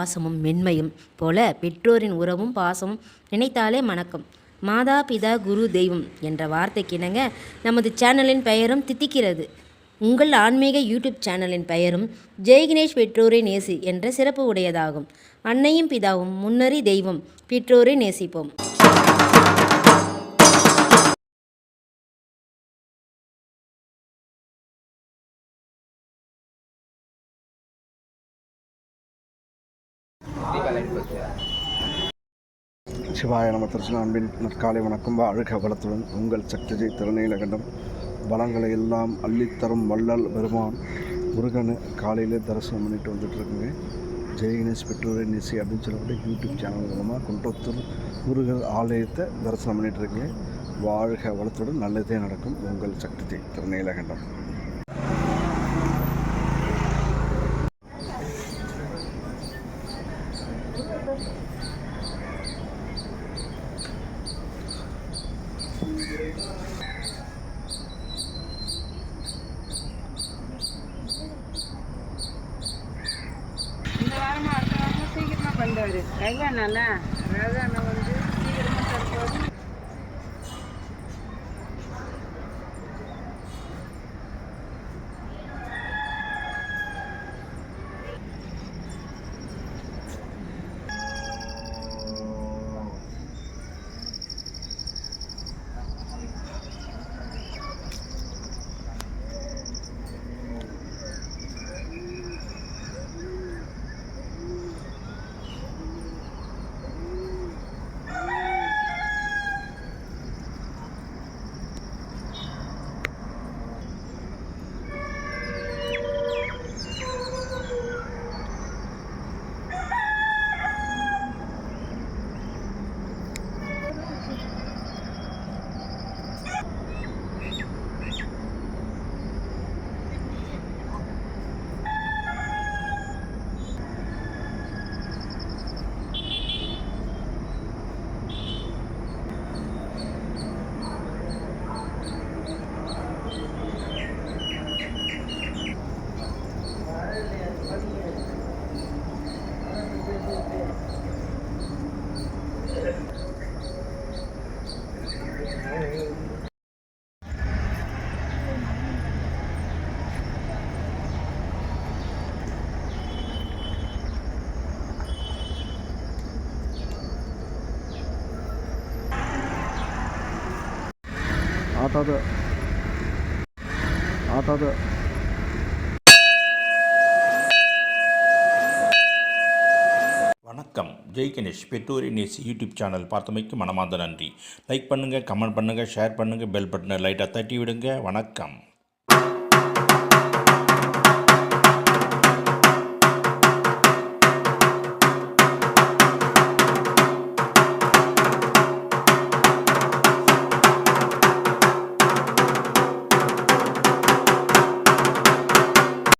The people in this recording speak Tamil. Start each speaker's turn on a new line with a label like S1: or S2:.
S1: பாசமும் மென்மையும் போல பெற்றோரின் உறவும் பாசமும் நினைத்தாலே மணக்கம் மாதா பிதா குரு தெய்வம் என்ற வார்த்தைக்கிணங்க நமது சேனலின் பெயரும் தித்திக்கிறது உங்கள் ஆன்மீக யூடியூப் சேனலின் பெயரும் ஜெய்கினேஷ் பெற்றோரை நேசி என்ற சிறப்பு உடையதாகும் அன்னையும் பிதாவும் முன்னறி தெய்வம் பெற்றோரை நேசிப்போம்
S2: சிவாய நம திருச்சின அன்பின் நற்காலை வணக்கம் அழுக வளத்துடன் உங்கள் சக்திஜி திருநீலகண்டம் வளங்களை எல்லாம் அள்ளித்தரும் வள்ளல் பெருமான் முருகனு காலையிலே தரிசனம் பண்ணிட்டு வந்துட்டுருக்குங்க ஜெய கணேஷ் பெற்றோரை நேசி அப்படின்னு சொல்லக்கூடிய யூடியூப் சேனல் மூலமாக குன்றத்தூர் முருகர் ஆலயத்தை தரிசனம் பண்ணிகிட்ருக்கேன் வாழ்க வளத்துடன் நல்லதே நடக்கும் உங்கள் சக்தி திருநீலகண்டம் சீக்கிரமாக பண்ணுவார் ரகனா ரகனை வந்து சீக்கிரமாக தருவது
S3: ஆட்டாத ஆட்டாத
S4: வணக்கம் ஜெய் கணேஷ் பெற்றோர் நேஸ் யூடியூப் சேனல் பார்த்தமைக்கு மனமார்ந்த நன்றி லைக் பண்ணுங்கள் கமெண்ட் பண்ணுங்கள் ஷேர் பண்ணுங்கள் பெல் பட்டனை லைட்டாக தட்டி விடுங்க வணக்கம்